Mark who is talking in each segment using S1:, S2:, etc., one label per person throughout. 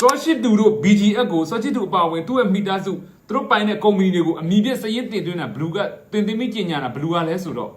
S1: စောရှိတူတို့ BGF ကိုစောရှိတူအပါအဝင်သူ့ရဲ့မိသားစုသူတို့ပိုင်တဲ့ကုမ္ပဏီတွေကိုအမိပြစရင်တင်သွင်းတာဘလူးကတင်သွင်းပြီးကျင်ညာတာဘလူးကလဲဆိုတော့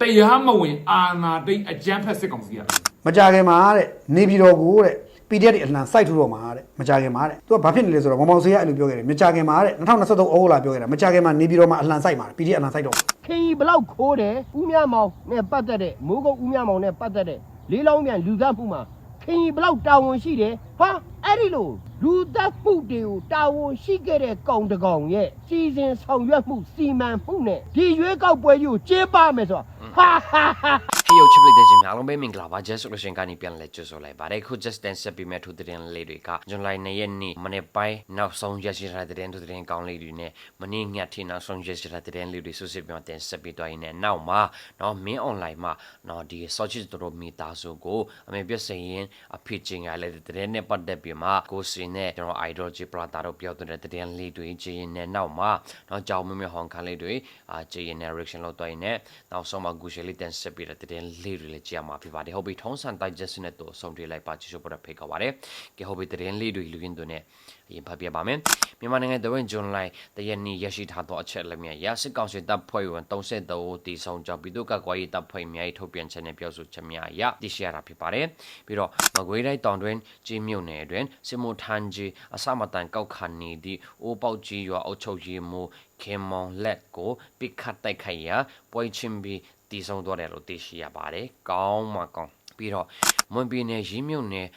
S1: တရားမဝင်အာနာတိတ်အကြမ်းဖက်စစ်ကောင်စီက
S2: မကြခင်မှာတဲ့နေပြည်တော်ကိုတဲ့ PDF တွေအလှန်စိုက်ထူတော့မှာတဲ့မကြခင်မှာတဲ့သူကဘာဖြစ်နေလဲဆိုတော့မောင်မောင်ဆေးကအဲ့လိုပြောခဲ့တယ်မကြခင်မှာတဲ့2023ဩဂုတ်လပြောခဲ့တာမကြခင်မှာနေပြည်တော်မှာအလှန်စိုက်မှာ PDF အလှန်စိုက်တော့
S3: ခင်ကြီးဘလောက်ခိုးတယ်ဦးမြမောင်နဲ့ပတ်သက်တဲ့မိုးကုတ်ဦးမြမောင်နဲ့ပတ်သက်တဲ့လေးလောင်းမြန်လူသတ်မှုမှာခင်ကြီးဘလောက်တာဝန်ရှိတယ်ဟာ အဲ့ဒီလိုလူသက်မှုတွေကိုတာဝန်ရှိခဲ့တဲ့ကောင်တကောင်ရဲ့စီစဉ်ဆောင်ရွက်မှုစီမံမှုနဲ့ဒီရွေးကောက်ပွဲကြီးကိုကျင်းပမယ်ဆိုတာဟာဟာဟာ
S4: Hey yo ချစ်ပလေးတဲ့ချင်းအားလုံးပဲမင်္ဂလာပါ Just Solution ကနေပြန်လဲကြိုဆိုလိုက်ပါတယ်ခု Just Dance ဆက်ပြီးမဲ့ထူတဲ့လေးတွေက July 2ရက်နေ့မနေ့ပိုင်းနောက်ဆုံးရရှိထားတဲ့ထူတဲ့ကောင်းလေးတွေနဲ့မနေ့ညထိနောက်ဆုံးရရှိထားတဲ့လေးတွေဆွဆွပြန်တင်ဆက်ပြီးသွားရင်းနဲ့နောက်မှာနော်မင်း online မှာနော်ဒီ Search တို့မီတာဆိုကိုအမေပြစရင်အဖြစ်ချင်းကလည်းတဲ့နဲ့ပတ်သက်ပြီးမှာကိုစင်နဲ့ကျွန်တော် ideology brother တို့ပြောတဲ့တည်င်းလေးတွေဂျင်းနဲ့နောက်မှာတော့ကြောင်မင်းမဟောင်ခန်းလေးတွေအာဂျင်းနဲ့ reaction လောက်တွိုင်းနဲ့နောက်ဆုံးမှာဂူရှယ်လေးတန်ဆက်ပြီးတဲ့တည်င်းလေးတွေလည်းကြည့်ရမှာဖြစ်ပါတယ်ဟုတ်ပြီထုံးစံတိုက်ချက်စနဲ့တော့ဆုံးတွေ့လိုက်ပါကြည့်ရှုပ်ပေါ်တဲ့ဖိတ်ခေါ်ပါတယ်ကဲဟုတ်ပြီတည်င်းလေးတွေလူရင်းတွေနဲ့ အရင်ဖတ်ပြပါမယ်မြန်မာနိုင်ငံတဝင်းဇွန်လတရက်နေ့ရရှိထားသောအချက်လက်မြတ်ရစစ်ကောင်စီတပ်ဖွဲ့ဝင်33ဦးတည်ဆုံကြောင်းပြည်သူ့ကကွာရေးတပ်ဖွဲ့များ၏ထုတ်ပြန်ချက်နဲ့ပြောဆိုချက်များအရသိရှိရတာဖြစ်ပါတယ်ပြီးတော့မကွေးတိုင်းတောင်တွင်ကြီးမြုံနယ်အတွင်းစစ်မှုထမ်းကြီးအစမတန်ကောက်ခါနေသည့်အိုးပေါက်ကြီးရွာအုပ်ချုပ်ရေးမှူးခင်မောင်လက်ကိုပိခတ်တိုက်ခိုက်ရာပွဲချင်းပြီးတည်ဆုံသွားတယ်လို့သိရှိရပါတယ်ကောင်းမှကောင်းပြီးတော့မွန်ပြည်နယ်ရင်းမြုံနယ်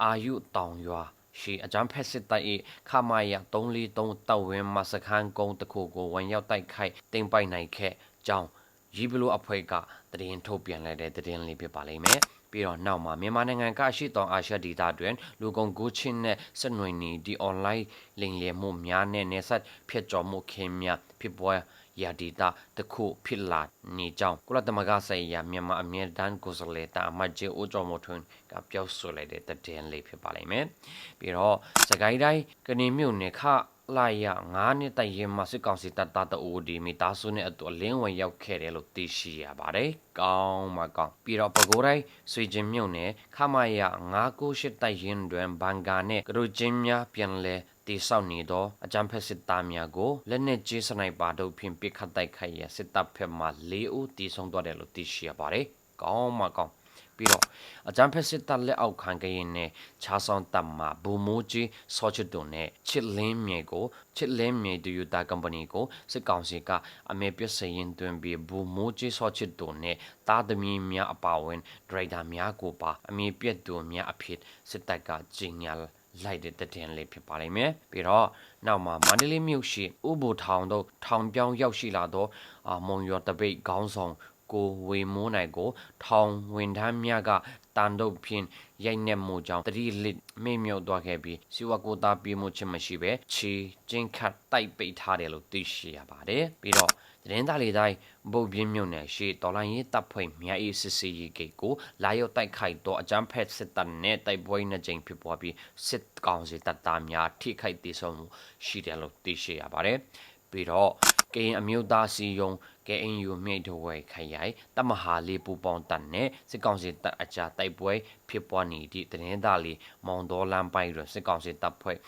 S4: အာယုတောင်ရွာ ရှိအကြမ်းဖက်စစ်တပ်၏ခမာယ343တပ်ဝင်းမစခန်းကုန်းတစ်ခုကိုဝင်ရောက်တိုက်ခိုက်တင်ပိုက်နိုင်ခဲ့ကြောင်းရီဘလူအဖွဲ့ကတရင်ထုတ်ပြန်လိုက်တဲ့တရင်လေးဖြစ်ပါလိမ့်မယ်ပြီးတော့နောက်မှာမြန်မာနိုင်ငံကအရှိတောင်အာရှဒေသတွင်လူကုန်ကူးချင်းနဲ့ဆက်နွယ်နေဒီ online လိမ်လည်မှုများနဲ့နေဆက်ဖြစ်ကြော်မှုခင်များဖြစ်ပွား ရာဒေတာတခုဖြစ်လာနေကြောင်းကုလသမဂ္ဂဆိုင်ရာမြန်မာအမြဲတမ်းကိုယ်စားလှယ်တာအမတ်ကြီးဦးကျော်မိုးထွန်းကပြောဆိုလိုက်တဲ့တည်င်းလေးဖြစ်ပါလိမ့်မယ်။ပြီးတော့စကိုင်းတိုင်းကနေမြို့နယ်ခလာရ9နှစ်တိုင်ရင်မှာစစ်ကောင်စီတပ်သားတအူဒီမိသားစုနဲ့အတူအလင်းဝင်ရောက်ခဲ့တယ်လို့သိရှိရပါတယ်။ကောင်းမကောင်းပြီးတော့ပကိုးတိုင်းဆွေချင်းမြို့နယ်ခမရ998တိုင်ရင်တွင်ဘန်ကာနဲ့ကရုချင်းများပြန်လဲ တိဆောက်နေသောအကြံဖက်စစ်သားများကိုလက်နက်ကြီးစနိုက်ပါတို့ဖြင့်ပစ်ခတ်တိုက်ခိုက်ရန်စစ်တပ်ဖက်မှ၄ဦးတည်ဆုံသွားတယ်လို့သိရှိရပါတယ်။ကောင်းမကောင်းပြီးတော့အကြံဖက်စစ်တပ်လက်အောက်ခံကရင်နဲ့ခြားဆောင်တပ်မှဘူမိုးကြီးဆော့ချစ်တုံနဲ့ချစ်လင်းမြေကိုချစ်လင်းမြေတူယူတာကုမ္ပဏီကိုစစ်ကောင်စီကအမေပြစရင်တွင်ပြီးဘူမိုးကြီးဆော့ချစ်တုံနဲ့တားသမီးများအပါအဝင်ဒရိုက်တာများကိုပါအမေပြက်သူများအဖြစ်စစ်တပ်ကကြီးညာ လိုက်တဲ့တည်င်းလေးဖြစ်ပါလိမ့်မယ်ပြီးတော့နောက်မှာမန္တလေးမြို့ရှိဥဘူထောင်တို့ထောင်ပြောင်းရောက်ရှိလာသောအာမုံရော်တပိတ်ခေါင်းဆောင်ကိုဝေမိုးနိုင်ကို ထောင်ဝင်ထမ်းများကတန်တုပ်ဖြင့်ရိုက်နှက်မှုကြောင့်တတိလစ်မေ့မြုပ်သွားခဲ့ပြီးစီဝါကိုသားပြေးမှုချင်းမရှိပဲခြေကျင်းခတ်တိုက်ပိတ်ထားတယ်လို့သိရှိရပါတယ်ပြီးတော့ သတင်းသားလေးတိုင်းဗုတ်ပြင်းမြုံနယ်ရှိတော်လိုင်းရေးတပ်ဖွဲ့များ၏စစ်စီရေးဂိတ်ကိုလာရောက်တိုက်ခိုက်တော့အကြမ်းဖက်စစ်တပ်နဲ့တိုက်ပွဲနှစ်ကြိမ်ဖြစ်ပွားပြီးစစ်ကောင်စီတပ်သားများထိခိုက်ဒေဆုံးမှုရှိတယ်လို့သိရှိရပါတယ်ပြီးတော့ကရင်အမျိုးသားစီယုံ KNU မြိတ်တဝဲခရိုင်တမဟာလေးပူပေါင်းတပ်နဲ့စစ်ကောင်စီတပ်အကြားတိုက်ပွဲဖြစ်ပွားနေသည့်သတင်းသားလေးမောင်တော်လမ်းပိုင်းတွင်စစ်ကောင်စီတပ်ဖွဲ့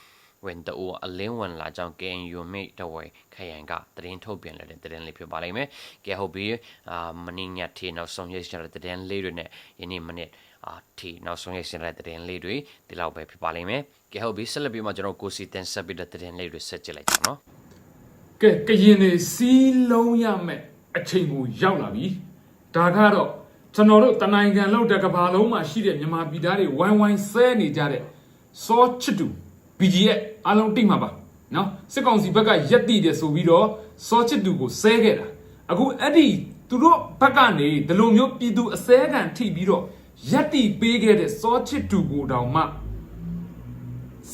S4: ဝင်တူအလင်းဝင်လာကြောင်း KNU မြိတ်တဝဲခရိုင်ကသတင်းထုတ်ပြန်လိုက်တဲ့သတင်းလေးဖြစ်ပါလိမ့်မယ်။ကဲဟုတ်ပြီအာမင်းညထေနောက်ဆုံးရရှိတဲ့သတင်းလေးတွေနဲ့ယနေ့မနေ့အာထေနောက်ဆုံးရရှိတဲ့သတင်းလေးတွေဒီလောက်ပဲဖြစ်ပါလိမ့်မယ်။ကဲဟုတ်ပြီဆက်လက်ပြီးမှကျွန်တော်ကိုစီတင်ဆက်ပြီးတဲ့သတင်းလေးတွေဆက်ကြည့်လိုက်ကြအောင်နော်
S1: ကဲကရင်နေစီးလုံးရမယ်အချိန်ကိုရောက်လာပြီဒါကတော့ကျွန်တော်တို့တနိုင်ငံလုံးတစ်ကမ္ဘာလုံးမှာရှိတဲ့မြန်မာပြည်သားတွေဝိုင်းဝိုင်းဆဲနေကြတဲ့စောချစ်တူ BGF အားလုံးတိတ်မှာပါနော်စစ်ကောင်စီဘက်ကရက်တိတယ်ဆိုပြီးတော့စောချစ်တူကိုဆဲခဲ့တာအခုအဲ့ဒီသူတို့ဘက်ကနေဒီလိုမျိုးပြည်သူအစဲခံထိပြီးတော့ရက်တိပေးခဲ့တဲ့စောချစ်တူကိုတောင်မှ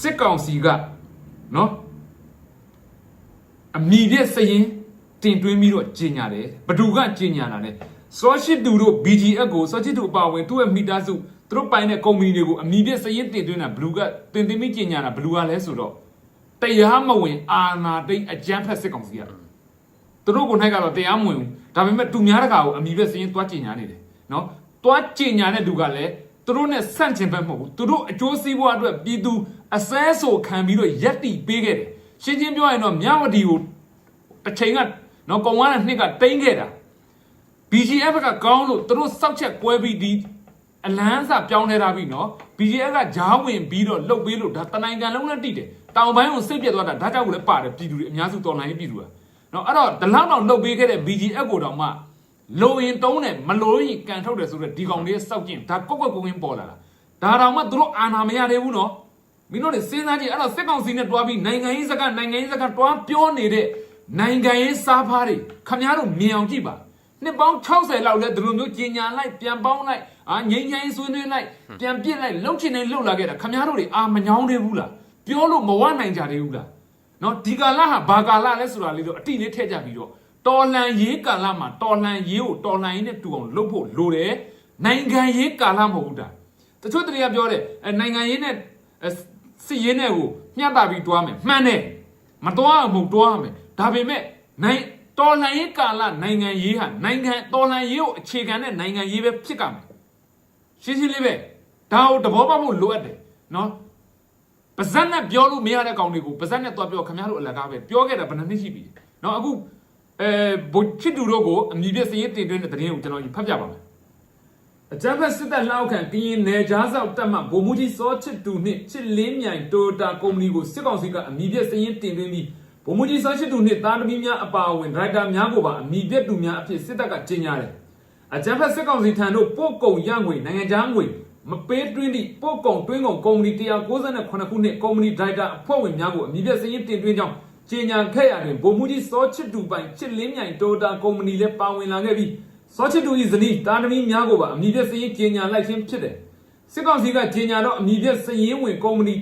S1: စစ်ကောင်စီကနော်အမိတဲ့စရင်တင်တွင်းပြီးတော့ကြီးညာတယ်ဘသူကကြီးညာတာလဲစောရှိတူတို့ BGF ကိုစောရှိတူအပါအဝင်သူ့ရဲ့မိသားစု သူတို့ပိုင်တဲ့ကုမ္ပဏီတွေကိုအမိတဲ့စရင်တင်သွင်းတာဘလူကတင်သွင်းပြီးကြီးညာတာဘလူကလဲဆိုတော့တရားမဝင်အာနာတိတ်အကြမ်းဖက်စစ်ကောင်စီကသူတို့ကိုနိုင်ကတော့တရားမဝင်ဘူးဒါပေမဲ့သူများတကာကိုအမိပဲစရင်တွားကြီးညာနေတယ်နော်တွားကြီးညာတဲ့လူကလည်းသူတို့နဲ့ဆန့်ကျင်ဘက်မဟုတ်ဘူးသူတို့အကျိုးစီးပွားအတွက်ပြည်သူအစဲဆိုခံပြီးတော့ရက်တီပေးခဲ့တယ်ရှင်းချင်းပြောရင်တော့မြဝတီကိုတစ်ချိန်ကနော်ကောင်ဝါးတဲ့နှစ်ကတိမ့်ခဲ့တာ BGF ကကောင်းလို့သူတို့စောက်ချက်ကွဲပြီးဒီ အလန်းစာပြောင်းနေတာပြီနော် BGF ကဂျားဝင်ပြီးတော့လှုပ်ပေးလို့ဒါတနိုင်ကန်လုံးနဲ့တိတယ်တောင်ပိုင်းကိုစိတ်ပြတ်သွားတာဒါကြောင့်လည်းပါတယ်ပြည်သူတွေအများစုတော်လိုင်းပြည်သူကနော်အဲ့တော့ဒီလောက်တော့လှုပ်ပေးခဲ့တဲ့ BGF ကိုတော့မှလိုရင်တုံးတယ်မလိုရင်ကန်ထုတ်တယ်ဆိုတော့ဒီကောင်လေးစောက်ကျင်ဒါကောက်ကွက်ကိုင်းပေါ်လာတာဒါတော့မှသူတို့အာဏာမရသေးဘူးနော်မင်းတို့တွေစဉ်းစားကြည့်အဲ့တော့စစ်ကောင်စီနဲ့တွားပြီးနိုင်ငံရေးစကားနိုင်ငံရေးစကားတွားပြောနေတဲ့နိုင်ငံရေးစားဖားတွေခမများတို့မြင်အောင်ကြည့်ပါနှစ်ပေါင်း60လောက်လဲဒီလိုမျိုးကြီးညာလိုက်ပြန်ပေါင်းလိုက် အာငိမ့်ငိမ့်ဆွေးနွေးလိုက်ပြန်ပြစ်လိုက်လှုပ်ချင်နေလှုပ်လာခဲ့တာခမများတို့တွေအာမညောင်းသေးဘူးလားပြောလို့မဝနိုင်ကြသေးဘူးလားနော်ဒီကာလဟာဘာကာလလဲဆိုတာလေးတော့အတိလေးထည့်ကြပြီးတော့တော်လှန်ရေးကာလမှာတော်လှန်ရေးကိုတော်လှန်ရေးနဲ့တူအောင်လုပ်ဖို့လိုတယ်နိုင်ငံရေးကာလမဟုတ်ဘူးတာတချို့တတွေကပြောတယ်အဲနိုင်ငံရေးနဲ့အဲစစ်ရေးနဲ့ကိုမျှတပြီးတွားမယ်မှန်တယ်မတွားအောင်မဟုတ်တွားရမယ်ဒါပေမဲ့နိုင်တော်လှန်ရေးကာလနိုင်ငံရေးဟာနိုင်ငံတော်လှန်ရေးကိုအခြေခံတဲ့နိုင်ငံရေးပဲဖြစ်ကြမယ် ရှင်းရှင်းလေးပဲဒါကိုတဘောပေါက်ဖို့လိုအပ်တယ်နော်ပါဇက်နဲ့ပြောလို့မရတဲ့ကောင်တွေကိုပါဇက်နဲ့သွားပြောခင်ဗျားတို့အလကားပဲပြောခဲ့တာဘယ်နှစ်နှစ်ရှိပြီနော်အခုအဲဘုချစ်တူတို့ကိုအမြင့်ပြစည်ရေးတင်သွင်းတဲ့သတင်းကိုကျွန်တော်ဖတ်ပြပါမယ်အကြမ်းဖက်စစ်တပ်လောက်ခံကရင်နယ်ကြားဆောက်တပ်မှဗိုလ်မှူးကြီးစောချစ်တူနှင့်ချစ်လင်းမြိုင်တိုတာကုမ္ပဏီကိုစစ်ကောင်စီကအမြင့်ပြစည်ရေးတင်သွင်းပြီးဗိုလ်မှူးကြီးစောရှိတူနှင့်တာသမီများအပါအဝင်ဒရိုက်တာများကိုပါအမိပြက်တူများအဖြစ်စစ်တပ်ကကြေညာတယ်။ အကြမ်းဖက်စစ်ကောင်စီထံတို့ပို့ကုံရငွေနိုင်ငံခြားငွေမပေးတွင်းသည့်ပို့ကုံတွင်းကုံကုမ္ပဏီ198ခုနှစ်ကုမ္ပဏီဒရိုက်တာအဖွဲ့ဝင်များကိုအမိပြက်စည်ရင်တင်သွင်းကြောင်းကြေညာခဲ့ရတွင်ဗိုလ်မှူးကြီးစောချစ်တူပိုင်ချစ်လင်းမြိုင်တိုတာကုမ္ပဏီလည်းပါဝင်လာခဲ့ပြီးစောချစ်တူ၏ဇနီးတာသမီများကိုပါအမိပြက်စည်ရင်ကြေညာလိုက်ခြင်းဖြစ်တယ်။စစ်ကောင်စီကကြေညာတော့အမည်ပြစည်ရင်းဝင်ကုမ္ပဏီ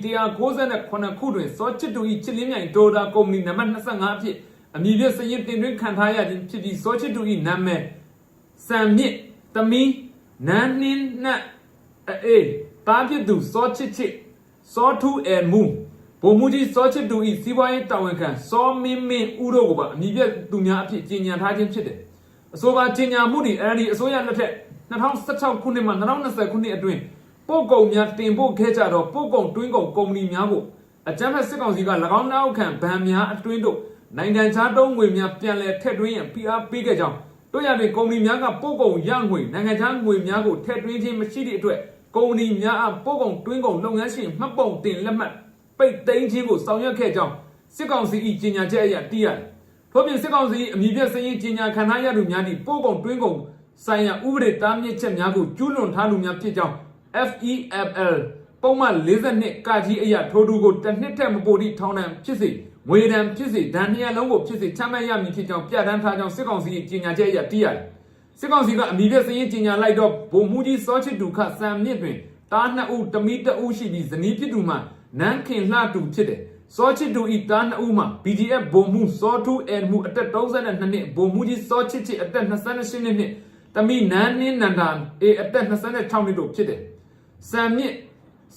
S1: 198ခုတွင်စောချစ်တူ၏ချစ်လင်းမြိုင်ဒေါ်တာကုမ္ပဏီနံပါတ်25အဖြစ်အမည်ပြစည်ရင်းတင်သွင်းခံထားရခြင်းဖြစ်ပြီးစောချစ်တူ၏နာမည် စံမြင့်သမီးနန်းနှင်းနတ်အေးတားဖြစ်သူစောချစ်ချစ်စောထူးအဲမူဘုံမူကြီးစောချစ်တူ၏စီးပွားရေးတာဝန်ခံစောမင်းမင်းဦးတို့ကိုပါအမည်ပြသူများအဖြစ်ကြေညာထားခြင်းဖြစ်တယ်အဆိုပါကြေညာမှုတွေအဲဒီအစိုးရလက်ထက်2016ခုနှစ်မှ2020ခုနှစ်အတွင်းပို့ကုန်များတင်ပို့ခဲ့ကြတော့ပို့ကုန်တွင်းကုန်ကုမ္ပဏီများကိုအကြမ်းဖက်စစ်ကောင်စီက၎င်းနောက်ခံဗန်များအတွင်းတို့နိုင်ငံခြားတုံးငွေများပြန်လည်ထည့်သွင်းရန်ဖိအားပေးခဲ့ကြောင်း တို့ရတဲ့ကုမ္ပဏီများကပို့ကုန်ရငွေနိုင်ငံခြားငွေများကိုထည့်သွင်းခြင်းမရှိသည့်အတွက်ကုမ္ပဏီများအားပို့ကုန်တွင်းကုန်လုပ်ငန်းရှင်မှတ်ပုံတင်လက်မှတ်ပိတ်သိမ်းခြင်းကိုဆောင်ရွက်ခဲ့ကြောင်းစစ်ကောင်စီ၏ကြေညာချက်အရသိရတယ်။ထို့ပြင်စစ်ကောင်စီ၏အမည်ပြစရင်ကြေညာခံထားရသူများသည့်ပို့ကုန်တွင်းကုန်ဆိုင်ရာဥပဒေတားမြစ်ချက်များကိုကျူးလွန်ထားသူများဖြစ်ကြောင်း FEFL ပုံမှန်42ကကြီးအရာထိုးတူကိုတစ်နှစ်ထက်မပိုသည့်ထောင်ဒဏ်ဖြစ်စေ ငွေဒဏ်ဖြစ်စေဒဏ်နှစ်ရပ်လုံးကိုဖြစ်စေချမှတ်ရမည်ဖြစ်ကြောင်းပြဋ္ဌာန်းထားကြောင်းစစ်ကောင်စီ၏ကြေညာချက်အရသိရတယ်။စစ်ကောင်စီကအမိပြစရင်ကြေညာလိုက်တော့ဗိုလ်မှူးကြီးစောချစ်တူခစံမြင့်တွင်တားနှစ်ဦးတမိတဦးရှိပြီးဇနီးဖြစ်သူမှနန်းခင်လှတူဖြစ်တယ်။စောချစ်တူဤတားနှစ်ဦးမှာ BGF ဗိုလ်မှူးစောထူးအဲမှုအသက်32နှစ်ဗိုလ်မှူးကြီးစောချစ်ချစ်အသက်28နှစ်တမိနန်းနှင်းနန္ဒာအေအသက်26နှစ်တို့ဖြစ်တယ်။စံမြင့်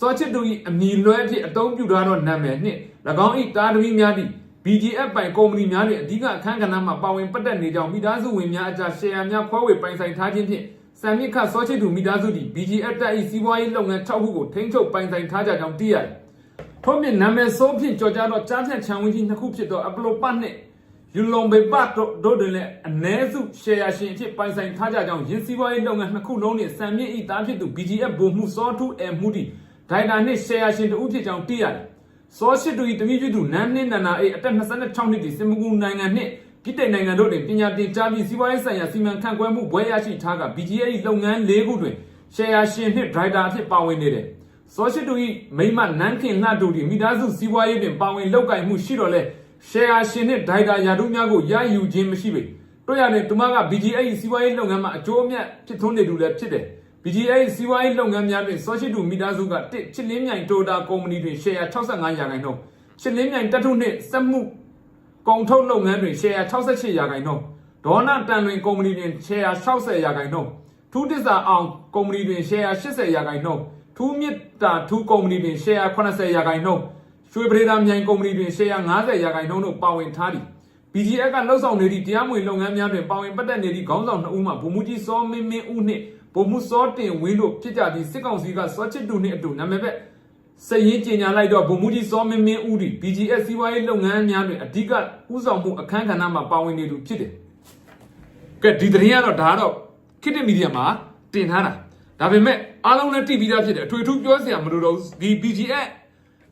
S1: စောချစ်တူ၏အမည်လွဲဖြင့်အသုံးပြုထားသောနာမည်နှင့်၎ င်း၏တာသမီများသည့် BGF ပိုင်ကုမ္ပဏီများတွင်အဓိကအခမ်းကဏ္ဍမှပါဝင်ပတ်သက်နေကြောင်းမိသားစုဝင်များအကြားရှယ်ယာများခွဲဝေပိုင်ဆိုင်ထားခြင်းဖြင့်စံမြင့်ခစောချစ်တူမိသားစုသည် BGF တပ်၏စီးပွားရေးလုပ်ငန်း6ခုကိုထိန်းချုပ်ပိုင်ဆိုင်ထားကြကြောင်းသိရတယ်။ထို့ပြင်နာမည်ဆိုးဖြင့်ကြော်ကြားသောကြားဖြန့်ချန်ဝင်းကြီးနှစ်ခုဖြစ်သောအပလိုပတ်နှင့်ယူလုံဘေပတ်တို့တွင်လည်းအ ਨੇ စုရှယ်ယာရှင်အဖြစ်ပိုင်ဆိုင်ထားကြကြောင်းရင်းစည်းပွားရေးလုပ်ငန်းနှစ်ခုလုံးနှင့်စံမြင့်၏တားဖြစ်သူ BGF ဗိုလ်မှူးစောထူးအဲမှုသည်ဒိုင်တာနှင့်ရှယ်ယာရှင်တို့ဖြစ်ကြောင်းသိရတယ်။ စောရှိတူ၏တမိဖြစ်သူနန်းနှင်းနန္နာ၏အသက်26နှစ်သည်စင်မကူနိုင်ငံနှင့်ပြည်တိုင်နိုင်ငံတို့တွင်ပညာသင်ကြားပြီးစီးပွားရေးဆိုင်ရာစီမံခန့်ခွဲမှုဘွဲရရှိထားက BGF ၏လုပ်ငန်း၄ခုတွင်ရှယ်ယာရှင်နှင့်ဒိုင်တာအဖြစ်ပါဝင်နေတယ်။စောရှိတူ၏မိမနန်းခင်လှတူသည်မိသားစုစီးပွားရေးတွင်ပါဝင်လုပ်ကိုင်မှုရှိတော်လဲရှယ်ယာရှင်နှင့်ဒိုင်တာယာတို့များကိုရယူခြင်းမရှိပေတို့ရတဲ့သူမက BGA ၏စီးပွားရေးလုပ်ငန်းမှာအကျိုးအမြတ်ဖြစ်ထွန်းနေသူလည်းဖြစ်တယ် BGA ၏စီးပွားရေးလုပ်ငန်းများတွင်စောရှိတူမိသားစုကတစ်ချစ်လင်းမြိုင်တိုတာကုမ္ပဏီတွင်ရှယ်ယာ65ရာခိုင်နှုန်းချစ်လင်းမြိုင်တက်ထုနှင့်စက်မှုကုန်ထုတ်လုပ်ငန်းတွင်ရှယ်ယာ68ရာခိုင်နှုန်းဒေါ်နာတန်လွင်ကုမ္ပဏီတွင်ရှယ်ယာ60ရာခိုင်နှုန်းထူးတစ္ဆာအောင်ကုမ္ပဏီတွင်ရှယ်ယာ80ရာခိုင်နှုန်းထူးမြစ်တာထူးကုမ္ပဏီတွင်ရှယ်ယာ80ရာခိုင်နှုန်းရွှေပရိဒါမြိုင်ကုမ္ပဏီတွင်ရှယ်ယာ90ရာခိုင်နှုန်းတို့ပါဝင်ထားသည် BGF ကလှုပ်ဆောင်နေသည့်တရားမဝင်လုပ်ငန်းများတွင်ပါဝင်ပတ်သက်နေသည့်ခေါင်းဆောင်2ဦးမှဗိုလ်မှူးကြီးစောမင်းမင်းဦးနှင့် ဗ ပုံမှုစောတင်ဝင်းတို့ဖြစ်ကြပြီးစစ်ကောင်စီကစောချစ်တူနဲ့အတူနာမည်ပဲစရင်ကျင်ညာလိုက်တော့ဗိုလ်မှူးကြီးစောမင်းမင်းဦးဒီ BGS စီးပွားရေးလုပ်ငန်းများတွင်အဓိကဥဆောင်မှုအခမ်းကဏ္ဍမှာပါဝင်နေသူဖြစ်တယ်။ကဲဒီသတင်းကတော့ဒါကတော့ခေတ်တမီဒီယာမှာတင်ထားတာ။ဒါပေမဲ့အားလုံးလည်းတိပြီးသားဖြစ်တယ်အထွေထူးပြောစရာမလိုတော့ဘူးဒီ BGS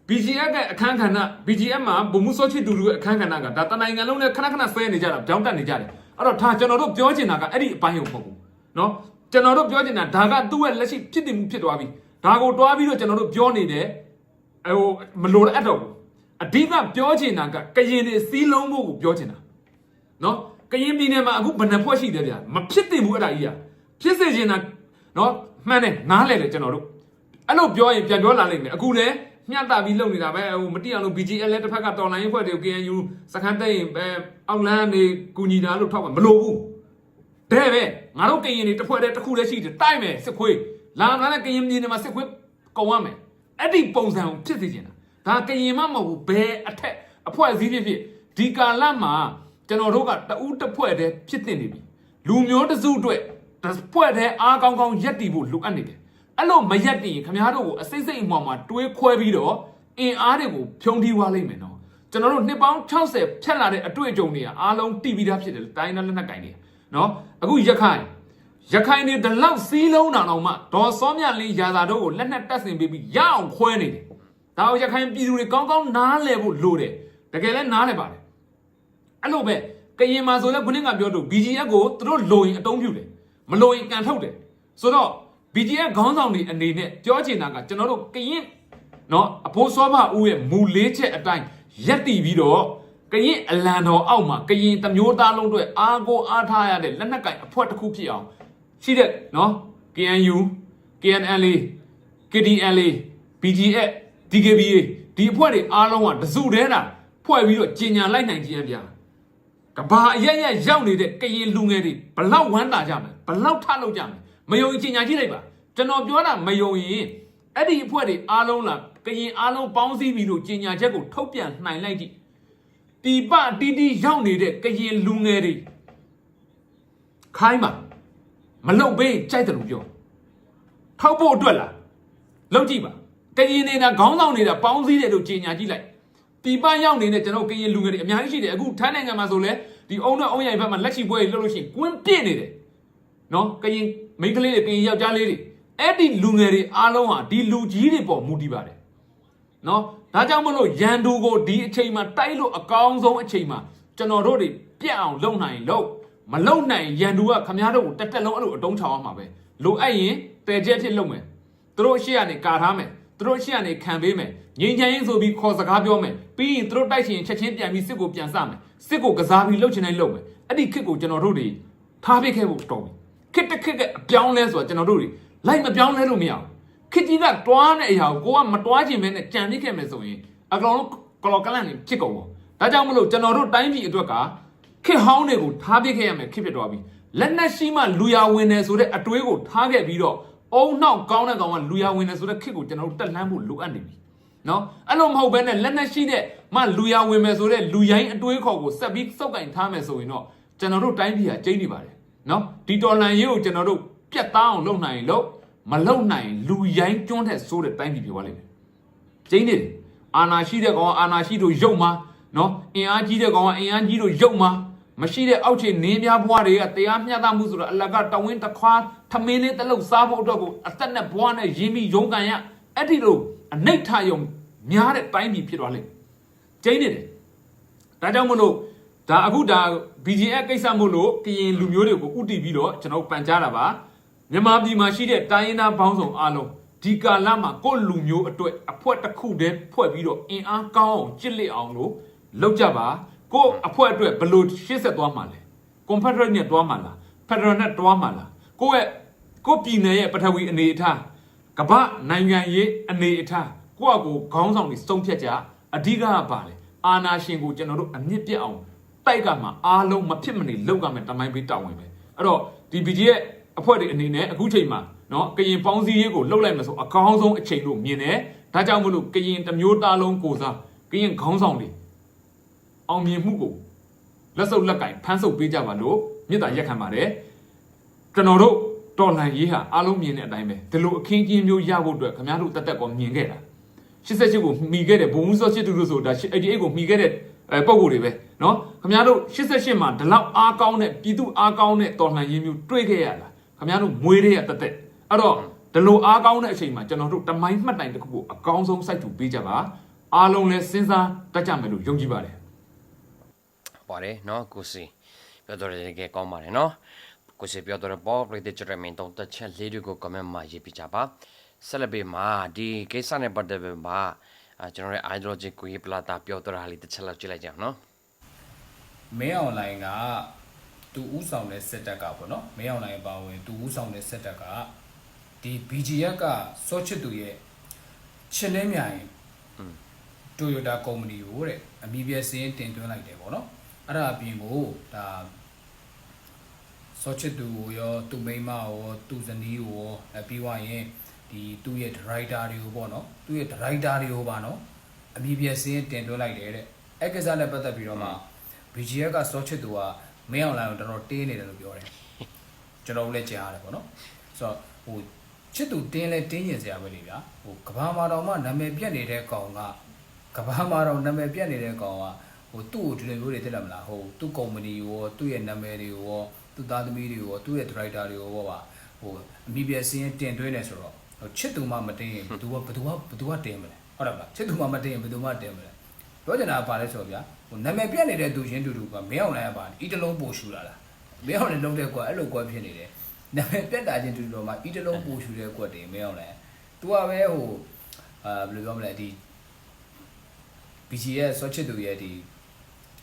S1: BGF ကအခန်းကဏ္ဍ BGF မှာဗိုလ်မှူးစောချစ်တူတူရဲ့အခန်းကဏ္ဍကဒါတနိုင်ငံလုံးနဲ့ခဏခဏဆွဲနေကြတာကြောင်းတက်နေကြတယ်အဲ့တော့ဒါကျွန်တော်တို့ပြောချင်တာကအဲ့ဒီအပိုင်းကိုမဟုတ်ဘူးเนาะ ကျွန်တော်တို့ပြောချင်တာဒါကသူ့ရဲ့လက်ရှိဖြစ်တည်မှုဖြစ်သွားပြီဒါကိုတွားပြီးတော့ကျွန်တော်တို့ပြောနေတယ်ဟိုမလိုအပ်တော့ဘူးအဓိကပြောချင်တာကကရင်တွေစီးလုံးဖို့ကိုပြောချင်တာနော်ကရင်ပြည်နယ်မှာအခုဘယ်နှဖွဲ့ရှိတယ်ဗျာမဖြစ်တင်ဘူးအဲ့ဒါကြီးอ่ะဖြစ်စေချင်တာနော်မှန်တယ်နားလဲတယ်ကျွန်တော်တို့အဲ့လိုပြောရင်ပြန်ပြောလာနိုင်တယ်အခုလည်းမျှတာပြီးလုပ်နေတာပဲဟိုမတိအောင်လို့ BGL လည်းတစ်ဖက်ကတော်လိုင်းဖွဲ့တွေကို KNU စခန်းတက်ရင်ပဲအောက်လန်းနေကူညီတာလို့ထောက်ပါမလိုဘူး တဲ့ပဲငါတို့ကရင်တွေတစ်ဖွဲ့တည်းတစ်ခုတည်းရှိတယ်တိုက်မယ်စစ်ခွေးလာလာနဲ့ကရင်ပြည်နယ်မှာစစ်ခွေးကုန်ရမယ်အဲ့ဒီပုံစံကိုဖြစ်စေချင်တာဒါကရင်မှမဟုတ်ဘူးဘယ်အထက်အဖွဲ့အစည်းဖြစ်ဖြစ်ဒီကာလမှာကျွန်တော်တို့ကတဦးတစ်ဖွဲ့တည်းဖြစ်တင်နေပြီလူမျိုးတစ်စုအတွက်တစ်ဖွဲ့တည်းအားကောင်းကောင်းရက်တည်ဖို့လိုအပ်နေတယ်အဲ့လိုမရက်တည်ရင်ခမားတို့ကိုအစိမ့်စိမ့်အမှောင်မှာတွေးခွဲပြီးတော့အင်အားတွေကိုဖြုံးတီးသွားလိမ့်မယ်နော်ကျွန်တော်တို့နှစ်ပေါင်း60ဖြတ်လာတဲ့အတွေ့အကြုံတွေကအားလုံးတိပြီးသားဖြစ်တယ်တိုင်းနဲ့လက်နက်ကင်တွေ နော်အခုရခိုင်ရခိုင်တွေဒီလောက်စီးလုံးတာတော့မှဒေါ်စောမြလင်းရာသာတို့ကိုလက်နက်တက်ဆင်ပေးပြီးရအောင်ခွဲနေတယ်ဒါကိုရခိုင်ပြည်သူတွေကောင်းကောင်းနားလည်ဖို့လိုတယ်တကယ်လဲနားလည်ပါတယ်အဲ့လိုပဲကရင်မှာဆိုလဲခုနကပြောလို့ BGF ကိုသူတို့လိုရင်အတုံးပြုတယ်မလိုရင်ကန်ထုတ်တယ်ဆိုတော့ BGF ခေါင်းဆောင်တွေအနေနဲ့ပြောချင်တာကကျွန်တော်တို့ကရင်နော်အဖိုးစောဘဦးရဲ့မူလေးချက်အတိုင်းရက်တည်ပြီးတော့ ကရင်အလံတော်အောက်မှာကရင်တမျိုးသားလုံးတွေအားကိုအားထားရတဲ့လက်နက်ကင်အဖွဲ့တစ်ခုဖြစ်အောင်ရှိတဲ့နော် KNU KNLA KDLA BGF DKBA ဒီအဖွဲ့တွေအားလုံးကတစုတည်းတာဖွဲ့ပြီးတော့ကြီးညာလိုက်နိုင်ခြင်းအပြားကဘာအရက်ရက်ရောက်နေတဲ့ကရင်လူငယ်တွေဘလောက်ဝမ်းတာကြမလဲဘလောက်ထလုပ်ကြမလဲမယုံရင်ညာကြည့်လိုက်ပါကျွန်တော်ပြောတာမယုံရင်အဲ့ဒီအဖွဲ့တွေအားလုံးလားကရင်အားလုံးပေါင်းစည်းပြီးတော့ကြီးညာချက်ကိုထုတ်ပြန်နိုင်လိုက်ကြည့် တီပတီတီရောက်နေတဲ့ကရင်လူငယ်တွေခိုင်းပါမလုတ်ဘေးကြိုက်တယ်လို့ပြောထောက်ဖို့အတွက်လားလောက်ကြည့်ပါကရင်နေတာခေါင်းဆောင်နေတာပေါင်းစည်းတယ်လို့ကြီးညာကြည့်လိုက်တီပရောက်နေတဲ့ကျွန်တော်ကရင်လူငယ်တွေအများကြီးရှိတယ်အခုထိုင်းနိုင်ငံမှာဆိုလဲဒီအုံနဲ့အုံရိုင်ဘက်မှာလက်ချီပွဲတွေလှုပ်လို့ရှိရင်ကွင်းပြည့်နေတယ်နော်ကရင်မိန်းကလေးတွေကရင်ယောက်ျားလေးတွေအဲ့ဒီလူငယ်တွေအားလုံးဟာဒီလူကြီးတွေပေါ်မူတည်ပါတယ်နော် ဒါကြောင့်မလို့ရန်သူကိုဒီအချိန်မှာတိုက်လို့အကောင်းဆုံးအချိန်မှာကျွန်တော်တို့တွေပြက်အောင်လုပ်နိုင်လို့မလုပ်နိုင်ရန်သူကခမားတို့ကိုတက်တက်လုံးအဲ့လိုအတုံးချောင်းအောင်မှာပဲလိုအပ်ရင်ပယ်ချက်ဖြစ်လုပ်မယ်သူတို့ရှေ့ကနေကာထားမယ်သူတို့ရှေ့ကနေခံပေးမယ်ငြိမ်းချမ်းရေးဆိုပြီးခေါ်စကားပြောမယ်ပြီးရင်သူတို့တိုက်ချင်ချက်ချင်းပြန်ပြီးစစ်ကိုပြန်စမယ်စစ်ကိုကစားပြီးလှုပ်ချင်တိုင်းလှုပ်မယ်အဲ့ဒီခစ်ကိုကျွန်တော်တို့တွေထားပြခဲ့ဖို့တော်ပြီခစ်တစ်ခစ်ကအပြောင်းလဲဆိုတာကျွန်တော်တို့တွေလိုက်မပြောင်းလဲလို့မရဘူး ခစ်ကြီးကတွားတဲ့အရာကိုကိုကမတွားချင်မဲနဲ့ကြံနေခဲ့မယ်ဆိုရင်အကောင်လုံးကလော်ကလန့်နေဖြစ်ကုန်ပေါ့ဒါကြောင့်မလို့ကျွန်တော်တို့တိုင်းပြည်အတွက်ကခစ်ဟောင်းတွေကိုထားပြခဲ့ရမယ်ခစ်ဖြစ်သွားပြီလက်နက်ရှိမှလူရဝင်တယ်ဆိုတဲ့အတွေးကိုထားခဲ့ပြီးတော့အုံနောက်ကောင်းတဲ့ကောင်ကလူရဝင်တယ်ဆိုတဲ့ခစ်ကိုကျွန်တော်တို့တက်လှမ်းဖို့လိုအပ်နေပြီနော်အဲ့လိုမဟုတ်ဘဲနဲ့လက်နက်ရှိတဲ့မလူရဝင်မယ်ဆိုတဲ့လူရိုင်းအတွေးခေါ်ကိုဆက်ပြီးစောက်ကင်ထားမယ်ဆိုရင်တော့ကျွန်တော်တို့တိုင်းပြည်ဟာကျိန်းနေပါတယ်နော်ဒီတော်လန်ရေးကိုကျွန်တော်တို့ပြတ်သားအောင်လုပ်နိုင်ရင်လုပ် မလုပ်နိုင်ရင်လူရိုင်းကျွန်းတဲ့ဆိုးတဲ့တိုင်းပြည်ပြောပါလိမ့်မယ်ကျိန်းနေတယ်အာနာရှိတဲ့ကောင်ကအာနာရှိတို့ရုပ်မှာနော်အင်အားကြီးတဲ့ကောင်ကအင်အားကြီးတို့ရုပ်မှာမရှိတဲ့အောက်ခြေနင်းများဘွားတွေကတရားမျှတမှုဆိုတော့အလကတဝင်းတစ်ခွာထမင်းလေးတစ်လုံးစားဖို့အတွက်ကိုအသက်နဲ့ဘွားနဲ့ရင်းပြီးရုန်းကန်ရအဲ့ဒီလိုအနိဋ္ဌယုံများတဲ့တိုင်းပြည်ဖြစ်သွားလိမ့်မယ်ကျိန်းနေတယ်ဒါကြောင့်မလို့ဒါအခုဒါ BGF ကိစ္စမို့လို့ကရင်လူမျိုးတွေကိုဥတီပြီးတော့ကျွန်တော်ပန်ကြားတာပါ မြန်မာပြည်မှာရှိတဲ့တိုင်းရင်းသားဘောင်းဆောင်အားလုံးဒီကာလမှာကိုယ့်လူမျိုးအတွက်အဖွဲတစ်ခုတည်းဖွဲ့ပြီးတော့အင်အားကောင်းအောင်ကြစ်လက်အောင်လို့လုပ်ကြပါကိုယ့်အဖွဲအတွက်ဘယ်လို့ရှေ့ဆက်သွားမှာလဲ confederate နဲ့တွားမှာလား federal နဲ့တွားမှာလားကိုယ့်ရဲ့ကိုယ့်ပြည်နယ်ရဲ့ပထဝီအနေအထားကမ္ဘာနိုင်ငံရေးအနေအထားကိုယ့်အကိုခေါင်းဆောင်တွေစုံဖြတ်ကြအဓိကကပါလေအာနာရှင်ကိုကျွန်တော်တို့အမြင့်ပြတ်အောင်တိုက်ကမှာအားလုံးမဖြစ်မနေလောက်ကမယ်တမိုင်းပေးတောင်းဝင်ပဲအဲ့တော့ဒီ BG ရဲ့ အဖွဲ့တွေအနေနဲ့အခုချိန်မှာနော်ကရင်ပေါင်းစည်းရေးကိုလှုပ်လိုက်မယ်ဆိုအကောင်းဆုံးအချိန်လို့မြင်တယ်ဒါကြောင့်မလို့ကရင်တစ်မျိုးသားလုံးကိုစားကရင်ခေါင်းဆောင်တွေအောင်မြင်မှုကို လက်စုပ်လက်ကင်ဖမ်းဆုပ်ပေးကြပါလို့မြစ်တာရက်ခံပါတယ်ကျွန်တော်တို့ တော်လှန်ရေးဟာအားလုံးမြင်တဲ့အတိုင်းပဲဒီလိုအခင်းကျင်းမျိုးရဖို့အတွက်ခင်ဗျားတို့တက်တက်ကောမြင်ခဲ့တာ88ကိုမှီခဲ့တဲ့ဘုံဦးစော88သူတို့ဆိုတာ88ကိုမှီခဲ့တဲ့အဲပုံကိုယ်တွေပဲเนาะခင်ဗျားတို့88မှာဒီလောက်အားကောင်းတဲ့ပြည်သူအားကောင်းတဲ့တော်လှန်ရေးမျိုးတွေ့ခဲ့ရတာ ခင်ဗျားတို့မွေးတဲ့ရတက်တက်အဲ့တော့ဒီလိုအားကောင်းတဲ့အချိန်မှာကျွန်တော်တို့တမိုင်းမှတ်တိုင်တစ်ခုကိုအကောင်းဆုံးစိုက်ထူပေးကြပါအားလုံးလည်းစဉ်းစားတတ်ကြမယ်လို့ယုံကြည်ပါတယ်
S4: ပါတယ်နော်ကိုစီပြောတော့လည်းကဲကောင်းပါတယ်နော်ကိုစီပြောတော့ပေါ်ပြတဲ့ချရမင်းတော့တစ်ချက်လေးတွေကို comment မှာရေးပြကြပါဆက်လက်ပြီးမှာဒီကိစ္စနဲ့ပတ်သက်ပြီးမှာအာကျွန်တော်ရဲ့ ideology ကိုရေးပလာတာပြောတော့တာလေးတစ်ချက်လောက်ကြည့်လိုက်ကြအောင်နော်
S5: မင်းအွန်လိုင်းက သူဥဆောင်တဲ့စက်တက်ကပေါ့နော်မင်းအွန်လိုင်းပါဝင်သူဥဆောင်တဲ့စက်တက်ကဒီ BGF ကစောချစ်သူရဲ့ချင်းလင်းမြိုင်တိုယိုတာကုမ္ပဏီကိုတဲ့အမီပြစင်းတင်သွင်းလိုက်တယ်ပေါ့နော်အဲ့ဒါအပြင်ကိုဒါစောချစ်သူကိုရောသူမိန်းမကိုရောသူဇနီးကိုရောအဲပြီးွားရင်ဒီသူ့ရဲ့ driver တွေကိုပေါ့နော်သူ့ရဲ့ driver တွေကိုပါနော်အမီပြစင်းတင်သွင်းလိုက်တယ်တဲ့အဲ့ကိစ္စနဲ့ပတ်သက်ပြီးတော့မှ BGF ကစောချစ်သူက မင်းအွန်လိုင်းကိုတော်တော်တင်းနေတယ်လို့ပြောတယ်ကျွန်တော်တို့လည်းကြားရတယ်ပေါ့နော်ဆိုတော့ဟိုချစ်သူတင်းလဲတင်းရင်စရာပဲလေဗျာဟိုကဘာမာတော်မှနာမည်ပြက်နေတဲ့ကောင်ကကဘာမာတော်နာမည်ပြက်နေတဲ့ကောင်ကဟိုသူ့ကိုဒီလိုမျိုးတွေသိတယ်မလားဟိုသူ့ကုမ္ပဏီရောသူ့ရဲ့နာမည်တွေရောသူ့သားသမီးတွေရောသူ့ရဲ့ director တွေရောပါဟိုအမိပြစင်းတင်သွင်းနေဆိုတော့ဟိုချစ်သူမှမတင်းရင်ဘယ်သူကဘယ်သူကဘယ်သူကတင်းမလဲဟုတ်တယ်မလားချစ်သူမှမတင်းရင်ဘယ်သူမှတင်းမလဲ ပြောချင်တာကဘာလဲဆိုတော့ဗျာဟိုနာမည်ပြက်နေတဲ့သူချင်းတူတူကမင်းအောင်လိုင်းကပါဤတလုံးပို့ရှူလာလားမင်းအောင်လည်းလုံးတဲ့ကွာအဲ့လိုကွာဖြစ်နေတယ်နာမည်ပြက်တာချင်းတူတူတော့မှဤတလုံးပို့ရှူတဲ့ကွက်တွေမင်းအောင်လိုင်း तू ကပဲဟိုအာဘယ်လိုပြောမလဲဒီ BG ရဲ့ဆော့ချစ်သူရဲ့ဒီ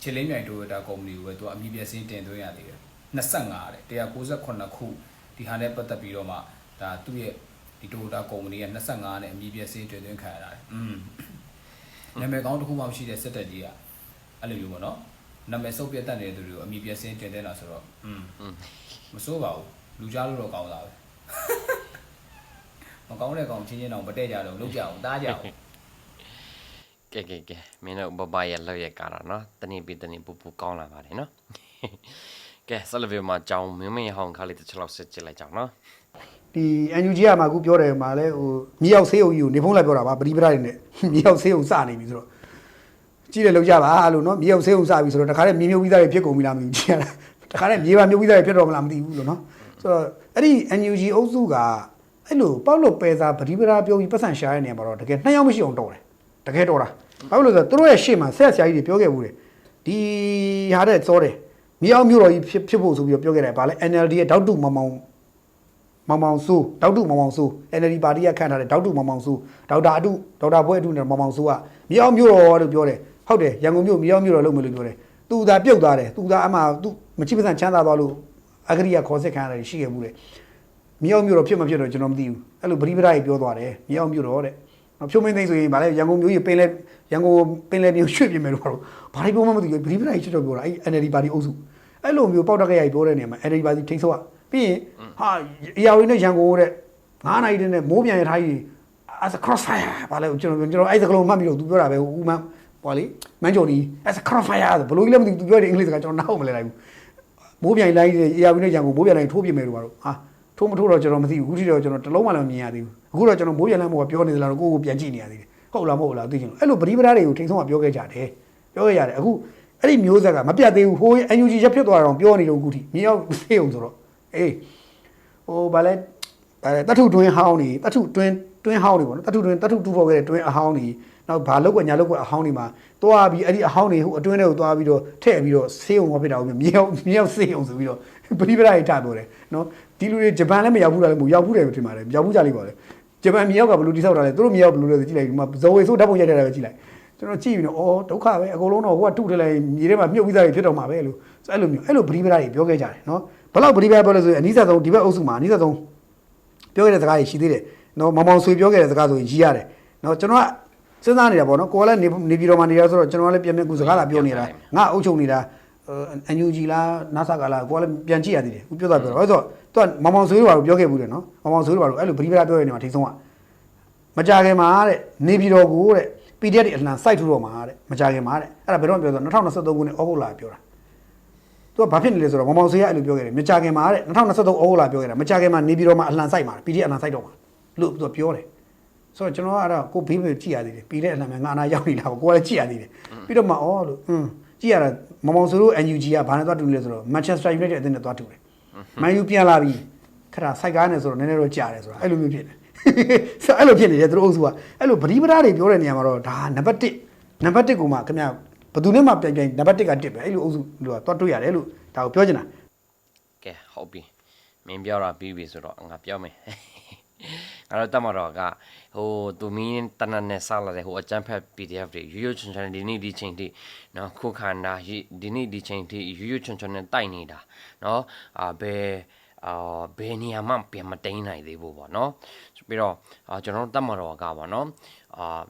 S5: ချစ်လင်းမြိုင်တိုယိုတာကုမ္ပဏီကိုပဲ तू အမီပြစင်းတင်သွင်းရသေးတယ်25တဲ့198ခုဒီဟာနဲ့ပတ်သက်ပြီးတော့မှဒါသူ့ရဲ့ဒီတိုယိုတာကုမ္ပဏီက25နဲ့အမီပြစင်းတင်သွင်းခံရတာတယ်อืม နာမည်ကောင်းတစ်ခုမှမရှိတဲ့စက်တက်ကြီးကအဲ့လိုမျိုးပေါ့နော်နာမည်စုပ်ပြတ်တတ်နေတဲ့သူတွေကိုအမိပြစင်းတင်တဲ့လာဆိုတော့อืมမစိုးပါဘူးလူကြားလို့တော့ကောင်းတာပဲမကောင်းတဲ့ကောင်ချင်းချင်းတော့မတည့်ကြတော့လုံးကြအောင်တားကြအောင်
S4: ကဲကဲကဲမင်းတို့ဘဘရဲ့လောက်ရဲ့ကာတာနော်တနေ့ပြီးတနေ့ပူပူကောင်းလာပါတယ်နော်ကဲဆက်လက်ပြီးမှာကြောင်းမင်းမင်းဟောင်းခါလေးတစ်ချက်လောက်စစ်ကြည့်လိုက်ကြအောင်နော်
S2: ဒီ NUG ကမှအခုပြောတယ်မှာလဲဟိုမြေရောက်ဆေးုံကြီးကိုနေဖုံးလိုက်ပြောတာပါပရိပဒတွေနဲ့မြေရောက်ဆေးုံစနေပြီဆိုတော့ကြည့်တယ်လောက်ကြပါအဲ့လိုနော်မြေရောက်ဆေးုံစပြီဆိုတော့တခါတည်းမြေမြုပ်ပြီးသားတွေဖြစ်ကုန်ပြီလားမသိဘူးကြည့်ရတာတခါတည်းမြေပါမြုပ်ပြီးသားတွေဖြစ်တော့မလားမသိဘူးလို့နော်ဆိုတော့အဲ့ဒီ NUG အုပ်စုကအဲ့လိုပေါက်လို့ပယ်စာပရိပဒပြောပြီးပတ်စံရှာရတဲ့နေရာမှာတော့တကယ်နှစ်ယောက်မရှိအောင်တော်တယ်တကယ်တော်တာဘာလို့လဲဆိုတော့သူတို့ရဲ့ရှေ့မှာဆက်ဆရာကြီးတွေပြောခဲ့ဘူးတယ်ဒီဟာတဲ့စောတယ်မြေအောင်မြို့တော်ကြီးဖြစ်ဖြစ်ဖို့ဆိုပြီးတော့ပြောခဲ့တယ်ဗာလဲ NLD ရဲ့တောက်တူမောင်မောင် မောင်မောင်စိုးဒေါက်တုမောင်မောင်စိုး NLD ပါတီကခန့်ထားတဲ့ဒေါက်တုမောင်မောင်စိုးဒေါက်တာအတုဒေါက်တာဘွဲအတုနဲ့မောင်မောင်စိုးကမြေအောင်မြို့တော်လို့ပြောတယ်ဟုတ်တယ်ရန်ကုန်မြို့မြေအောင်မြို့တော်လို့မလို့ပြောတယ်သူသာပြုတ်သွားတယ်သူသာအမှသူမချိပစံချမ်းသာသွားလို့အဂရိယခေါ်စစ်ခံရတယ်ရှိခဲ့ဘူးတယ်မြေအောင်မြို့တော်ဖြစ်မဖြစ်တော့ကျွန်တော်မသိဘူးအဲ့လိုပရိပဒကြီးပြောသွားတယ်မြေအောင်မြို့တော်တဲ့ဖြိုးမင်းသိန်းဆိုရင်ဗာလဲရန်ကုန်မြို့ကြီးပင်လဲရန်ကုန်ပင်လဲမြို့ရွှေ့ပြင်မယ်လို့ပြောတော့ဘာလို့ပြောမှမသိဘူးပရိပဒကြီးချစ်တော့ပြောတာအဲ့ NLD ပါတီအုပ်စုအဲ့လိုမျိုးပေါက်တက်ကြရိုက်ပြောတဲ့နေရာမှာ NLD ပါတီထိန်းချု ပ်ကပြီးရင်ဟာအရာဝီနဲ့ရန်ကုန်တဲ့9နိုင်တဲ့မိုးပြန်ရထားကြီး as a crossfire ဘာလဲကျွန်တော်ကျွန်တော်အဲ့စကလုံးမှတ်ပြီးတော့သူပြောတာပဲဦးမန်းဟောလေမန်းကျော်ဒီ as a crossfire ဘလို့ကြီးလည်းမသိဘူးသူပြောတဲ့အင်္ဂလိပ်စကားကျွန်တော်နားမလဲနိုင်ဘူးမိုးပြန်လိုက်တဲ့အရာဝီနဲ့ရန်ကုန်မိုးပြန်လိုက်ထိုးပြင်မယ်လို့ပါတော့ဟာထိုးမထိုးတော့ကျွန်တော်မသိဘူးအခုထိတော့ကျွန်တော်တလုံးမှလည်းမမြင်ရသေးဘူးအခုတော့ကျွန်တော်မိုးပြန်လိုက်မို့ပြောနေသလားတော့ကိုယ့်ကိုပြန်ကြည့်နေရသေးတယ်ဟုတ်လားမဟုတ်လားသိချင်လို့အဲ့လိုပရိပဒါတွေကိုထိန်ဆုံးကပြောခဲ့ကြတယ်ပြောခဲ့ရတယ်အခုအဲ့ဒီမျိုးဆက်ကမပြတ်သေးဘူးဟို NUG ရက်ဖြစ်သွားတာတော့ပြောနေတော့အခုထိမြေရောက်သေးအောင်ဆိုတော့ အေးဟိုဗာလဲဗာလဲတတ်ထုတွင်းဟောင်းနေတတ်ထုတွင်းတွင်းဟောင်းနေပေါ့နော်တတ်ထုတွင်းတတ်ထုတူဖော်ခဲ့တဲ့တွင်းအဟောင်းနေနောက်ဘာလောက်ကွညာလောက်ကွအဟောင်းနေမှာတွားပြီးအဲ့ဒီအဟောင်းနေဟိုအတွင်းထဲကိုတွားပြီးတော့ထည့်ပြီးတော့ဆေးုံဟောဖြစ်တာကိုမြေရောက်မြေရောက်ဆေးုံဆိုပြီးတော့ပရိပဒါကြီးထားပြောတယ်နော်ဒီလူတွေဂျပန်လည်းမရောက်ဘူးလားလည်းမဟုတ်ရောက်ဘူးတယ်ထင်ပါတယ်ရောက်ဘူးကြလိမ့်ပါလေဂျပန်မြေရောက်ကဘယ်လိုတိဆောက်တာလဲသူတို့မြေရောက်ဘယ်လိုလဲဆိုကြည့်လိုက်ဒီမှာဇော်ဝေဆိုးဓာတ်ပုံရိုက်ထားတာပဲကြည့်လိုက်ကျွန်တော်ကြည့်ပြီးတော့အော်ဒုက္ခပဲအကုန်လုံးတော့ဟိုကတုထလိုက်မြေထဲမှာမြုပ်ပြီးသားတွေဖြစ်တော့မှာပဲလို့အဲ့လိုမျိုးအဲ့လိုပရိပဒါတွေပြောခဲ့ကြတယ်နော် ဘယ်လောက်ပရိပဒါပြောလဲဆိုရင်အနည်းဆက်ဆုံးဒီဘက်အုပ်စုမှာအနည်းဆက်ဆုံးပြောခဲ့တဲ့စကားတွေရှိသေးတယ်နော်မောင်မောင်ဆွေပြောခဲ့တဲ့စကားဆိုရင်ကြီးရတယ်နော်ကျွန်တော်ကစဉ်းစားနေတာပေါ့နော်ကိုကလည်းနေနေပြည်တော်မှာနေတာဆိုတော့ကျွန်တော်ကလည်းပြန်ပြန်ကူစကားလာပြောနေတာငါအုပ်ချုပ်နေတာအန်ယူဂျီလားနာဆာကလားကိုကလည်းပြန်ကြည့်ရသေးတယ်ဦးပြောတာပြောတော့အဲ့ဆိုသူကမောင်မောင်ဆွေတို့ဘာလို့ပြောခဲ့ဘူးတယ်နော်မောင်မောင်ဆွေတို့ဘာလို့အဲ့လိုပရိပဒါပြောရနေမှာထိဆုံးကမကြခင်မှာတဲ့နေပြည်တော်ကိုတဲ့ PDF တွေအလှန်စိုက်ထူတော့မှာတဲ့မကြခင်မှာတဲ့အဲ့ဒါဘယ်တော့မှပြောဆို2023ခုနှစ်ဩဂုတ်လပြောတာ သူသူကဘာဖြစ်နေလဲဆိုတော့မောင်မောင်ဆေးကအဲ့လိုပြောခဲ့တယ်မကြခင်မှာတဲ့2023ဩဂုတ်လပြောခဲ့တာမကြခင်မှာနေပြည်တော်မှာအလှန်ဆိုင်မှာ PDF အလှန်ဆိုင်တော့မှာလို့သူကပြောတယ်ဆိုတော့ကျွန်တော်ကအဲ့ဒါကိုဘေးဘေးကြည့်ရသေးတယ်ပြီးတဲ့အလှန်မှာငါအနာရောက်နေလားကိုကလည်းကြည့်ရသေးတယ်ပြီးတော့မှဩလို့อืมကြည့်ရတာမောင်မောင်ဆိုတို့ NUG ကဘာနဲ့သွားတူလဲဆိုတော့ Manchester United အသင်းနဲ့သွားတူတယ်မန်ယူပြန်လာပြီးခဏစိုက်ကားနေဆိုတော့နည်းနည်းတော့ကြာတယ်ဆိုတာအဲ့လိုမျိုးဖြစ်တယ်ဆိုအဲ့လိုဖြစ်နေတယ်သူတို့အုပ်စုကအဲ့လိုပရိပဒါတွေပြောတဲ့နေရာမှာတော့ဒါနံပါတ်1နံပါတ်1ကိုမှခင်ဗျ ဘယ်သူနဲ့မှပြိုင်ပြိုင်နံပါတ်1က1ပဲအဲ့လိုအုပ်စုလို့တော့တွေ့ရတယ်လို့ဒါကိုပြောချင်တာ
S4: ကဲဟုတ်ပြီမင်းပြောတာပြီးပြီဆိုတော့ငါပြောမယ်ငါတို့တက်မတော်ကဟိုသူမင်းတနတ်နဲ့ဆောက်လာတဲ့ဟိုအကြမ်းဖက် PDF တွေရွရွချွန်ချွန်ဒီနေ့ဒီချိန်ထိနော်ခုခန္ဓာဒီနေ့ဒီချိန်ထိရွရွချွန်ချွန်နဲ့တိုက်နေတာနော်အာဘယ်အာဘယ်နေရာမှပြန်မတိန်နိုင်သေးဘူးပေါ့နော်ပြီးတော့အာကျွန်တော်တို့တက်မတော်ကပေါ့နော်အာ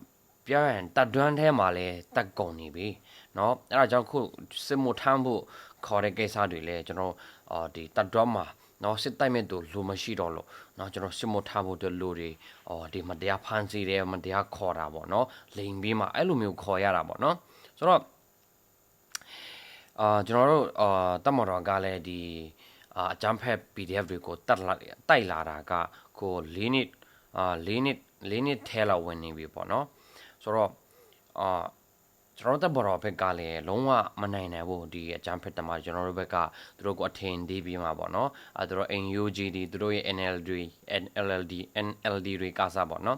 S4: ပြောရရင်တက်တွန်းထဲမှာလဲတက်ကုန်နေပြီ เนาะအဲ့ဒါကြောင့်ခုစစ်မှုထမ်းဖို့ခေါ်တဲ့ကိစ္စတွေလဲကျွန်တော်အာဒီတက်တွန်းမှာเนาะစစ်တိုက်မဲ့သူလူမရှိတော့လို့เนาะကျွန်တော်စစ်မှုထမ်းဖို့အတွက်လူတွေအော်ဒီမတရားဖမ်းဆီးတယ်မတရားခေါ်တာပေါ့เนาะလိန်ပြီးမှအဲ့လိုမျိုးခေါ်ရတာပေါ့เนาะဆိုတော့အာကျွန်တော်တို့အာတက်မော်တော်ကလည်းဒီအာအကြမ်းဖက် PDF တွေကိုတတ်လာတိုက်လာတာကကို၄နှစ်အာ၄နှစ်၄နှစ်ထဲလောက်ဝင်နေပြီပေါ့เนาะဆိုတော့အာ ကျွန်တော်တို့ဘော်တော်ဘက်ကလည်းလုံးဝမနိုင်နိုင်ဘူးဒီအကြမ်းဖက်တမကျွန်တော်တို့ဘက်ကသူတို့ကိုအထင်သေးပြီးမှာပေါ့နော်အဲသူတို့ NUG ဒီသူတို့ရဲ့ NLD NLD NLD တွေကစားပေါ့နော်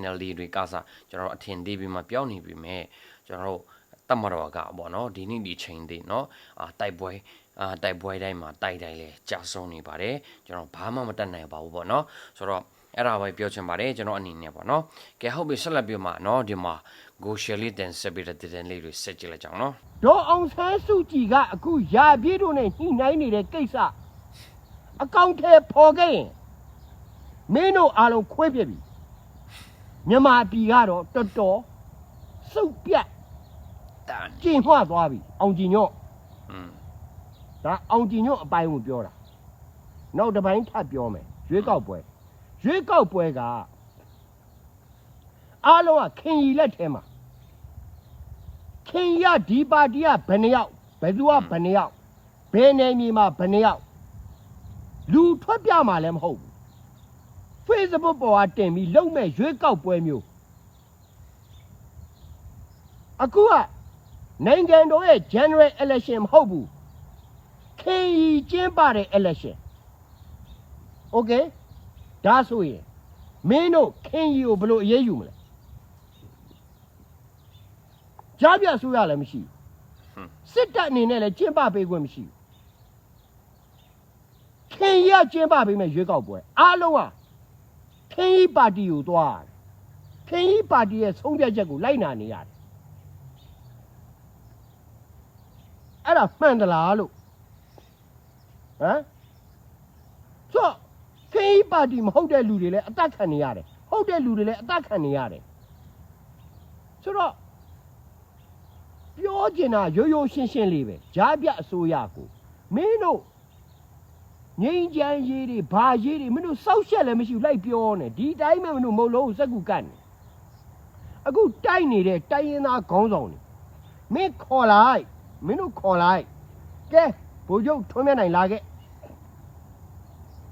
S4: NLD တွေကစားကျွန်တော်တို့အထင်သေးပြီးမှပြောင်းနေပြီမဲ့ကျွန်တော်တို့တမတော်ကပေါ့နော်ဒီနေ့ဒီချိန်သေးနော်အာတိုက်ပွဲအာတိုက်ပွဲတိုင်းမှာတိုက်တိုင်းလဲကြာဆုံးနေပါတယ်ကျွန်တော်ဘာမှမတတ်နိုင်ပါဘူးပေါ့နော်ဆိုတော့အဲ့ဒါပဲပြောချင်ပါတယ်ကျွန်တော်အနေနဲ့ပေါ့နော်ကဲဟုတ်ပြီဆက်လက်ပြောမှာနော်ဒီမှာ go share လေးတင်ဆက်ပြီးတဲ့တင်လေးတွေဆက်ကြည့်လိုက်ကြအောင်နော်
S3: ဒေါ်အောင်ဆန်းစုကြည်ကအခုရာပြည့်တို့နဲ့ညှိနှိုင်းနေတဲ့ကိစ္စအကောင့်ထဲပေါ်ခဲ့ရင်မင်းတို့အားလုံးခွဲပြစ်ပြီမြန်မာပြည်ကတော့တော်တော်စုပ်ပြတ်
S4: တန်
S3: ကျင်မှွသွားပြီအောင်ကြည်ညော့
S4: อืม
S3: ဒါအောင်ကြည်ညော့အပိုင်းကိုပြောတာနောက်တစ်ပိုင်းထပ်ပြောမယ်ရွေးကောက်ပွဲရွေးကောက်ပွဲက အားလုံးကခင်ရီလက်ထဲမှာခင်ရီကဒီပါတီကဘယ်နှယောက်ဘယ်သူကဘယ်နှယောက်ဘယ်နယ်မြေမှာဘယ်နှယောက်လူထွက်ပြမှာလည်းမဟုတ်ဘူး Facebook ပေါ်ကတင်ပြီးလုံမဲ့ရွေးကောက်ပွဲမျိုးအခုကနိုင်ငံတော်ရဲ့ general election မဟုတ်ဘူးခင်ရီကျင်းပတဲ့ election okay ဒါဆိုရင်မင်းတို့ခင်ရီကိုဘယ်လိုအရေးယူမလဲ ကြားပြဆိုရလည်းမရှိဘူးစစ်တပ်အနေနဲ့လည်းကျင်းပပေးခွင့်မရှိဘူးခင်ရီကကျင်းပပေးမဲ့ရွေးကောက်ပွဲအားလုံးကခင်ရီပါတီကိုသွားရတယ်ခင်ရီပါတီရဲ့ဆုံးဖြတ်ချက်ကိုလိုက်နာနေရတယ်အဲ့ဒါမှန်သလားလို့ဟမ်ဆိုခေးပါတီမဟုတ်တဲ့လူတွေလည်းအသက်ခံနေရတယ်ဟုတ်တဲ့လူတွေလည်းအသက်ခံနေရတယ်ဆိုတော့ ပြောကျင်တာရိုးရိုးရှင်းရှင်းလေးပဲဂျားပြအစိုးရကိုမင်းတို့ငိမ့်ချမ်းရေးတွေဘာရေးတွေမင်းတို့စောက်ရှက်လည်းမရှိဘူးလိုက်ပြောနေဒီတိုင်းမှမင်းတို့မဟုတ်လို့စက်ကူကတ်နေအခုတိုက်နေတဲ့တိုင်းရင်းသားခေါင်းဆောင်တွေမင်းခေါ်လိုက်မင်းတို့ခေါ်လိုက်ကဲဘိုလ်ချုပ်ထွန်းမြတ်နိုင်လာခဲ့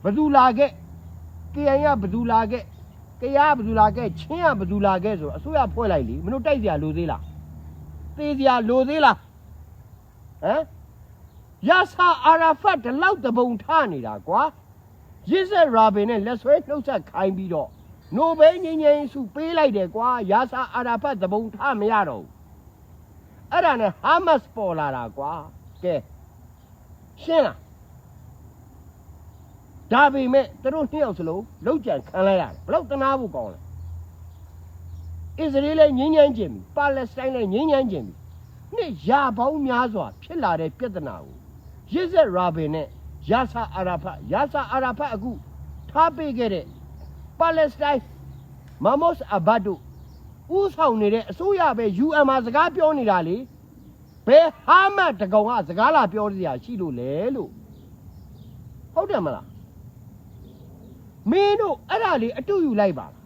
S3: ဘသူလာခဲ့ကရင်ကဘသူလာခဲ့ကရဘသူလာခဲ့ချင်းကဘသူလာခဲ့ဆိုတော့အစိုးရဖွဲ့လိုက်လीမင်းတို့တိုက်စရာလိုသေးလား သေးစရာလိုသေးလားဟမ်ရဆာအာရာဖတ်ဒီလောက်တပုံထနေတာကွာရစ်ဆက်ရာဘင်နဲ့လက်ဆွဲနှုတ်ဆက်ခိုင်းပြီးတော့နိုဘယ်ငင်းငင်းစုပေးလိုက်တယ်ကွာရဆာအာရာဖတ်တပုံထမရတော့ဘူးအဲ့ဒါနဲ့ဟာမတ်စ်ပေါ်လာတာကွာကဲရှင်းလားဒါပေမဲ့သူတို့နှစ်ယောက်စလုံးလောက်ကြံခံလိုက်ရတယ်ဘလောက်တနာဖို့ကောင်းလဲ အစ္စရေးလည်းငင်းငင်းကျင်ပြီပါလက်စတိုင်းလည်းငင်းငင်းကျင်ပြီနှစ်ရာပေါင်းများစွာ ဖြစ်လာတဲ့ပြဿနာကိုရစ်ဆက်ရာဘင်နဲ့ယာဆာအာရာဖတ်ယာဆာအာရာဖတ်အခုထားပေးခဲ့တဲ့ပါလက်စတိုင်းမမော့စ်အဘတ်တို့ဥဆောင်နေတဲ့အစိုးရပဲ UN မှာစကားပြောနေတာလေဘယ်ဟာမတ်တကောင်ကစကားလာပြောစရာရှိလို့လဲလို့ဟုတ်တယ်မလားမင်းတို့အဲ့ဒါလေးအတူယူလိုက်ပါလား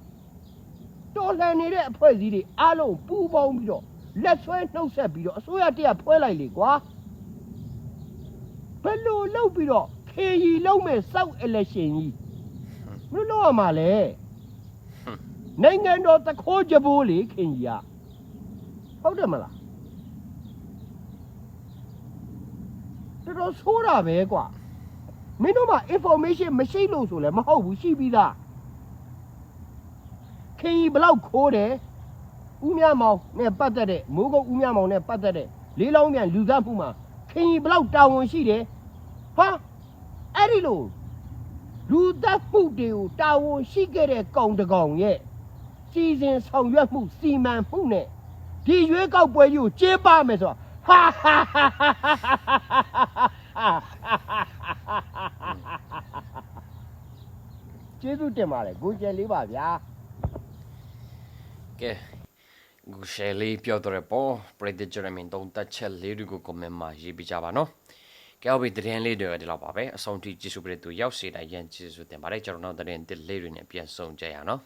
S3: တော်လှန်နေတဲ့အဖွဲ့အစည်းတွေအားလုံးပူးပေါင်းပြီးတော့လက်ဆွဲနှုတ်ဆက်ပြီးတော့အစိုးရတရဖွဲလိုက်လေကွာဟယ်လိုလုပ်ပြီးတော့ခေရီလုံးမဲ့စောက် election ကြီးဘယ်လိုလုပ်ရမှာလဲနိုင်ငံတော်တခိုးကြပိုးလေခင်ကြီးကဟုတ်တယ်မလားတော်တော်ဆိုးတာပဲကွာမင်းတို့မှာ information မရှိလို့ဆိုလဲမဟုတ်ဘူးရှိပြီးသား ခင်ကြီးဘလောက်ခိုးတယ်ဦးမြမောင်နဲ့ပတ်သက်တဲ့မိုးကုတ်ဦးမြမောင်နဲ့ပတ်သက်တဲ့လေးလောင်းပြန်လူသားမှုမှာခင်ကြီးဘလောက်တာဝန်ရှိတယ်ဟာအဲ့ဒီလိုလူသားမှုတွေကိုတာဝန်ရှိခဲ့တဲ့ကောင်တကောင်ရဲ့စီစဉ်ဆောင်ရွက်မှုစီမံမှုနဲ့ဒီရွေးကောက်ပွဲကြီးကိုကျင်းပမယ်ဆိုတာဟာဟာဟာကျေးဇူးတင်ပါတယ်ကိုကျယ်လေးပါဗျာ
S4: ကဲဂူရှယ်လေးပြောတော့ပေါ်ပရိသတ်ဂျရမင်တုံးတက်ချက်လေးတွေကို comment မှာရေးပြကြပါနော်ကဲဟုတ်ပြီသတင်းလေးတွေဒီလောက်ပါပဲအဆုံးထိကြည့်စုပြတဲ့သူရောက်စေတိုင်းရန်ကြည့်စုတင်ပါတယ်ကျွန်တော်တို့သတင်းတစ်လေးတွေနဲ့ပြန်ဆုံကြရအောင်နော်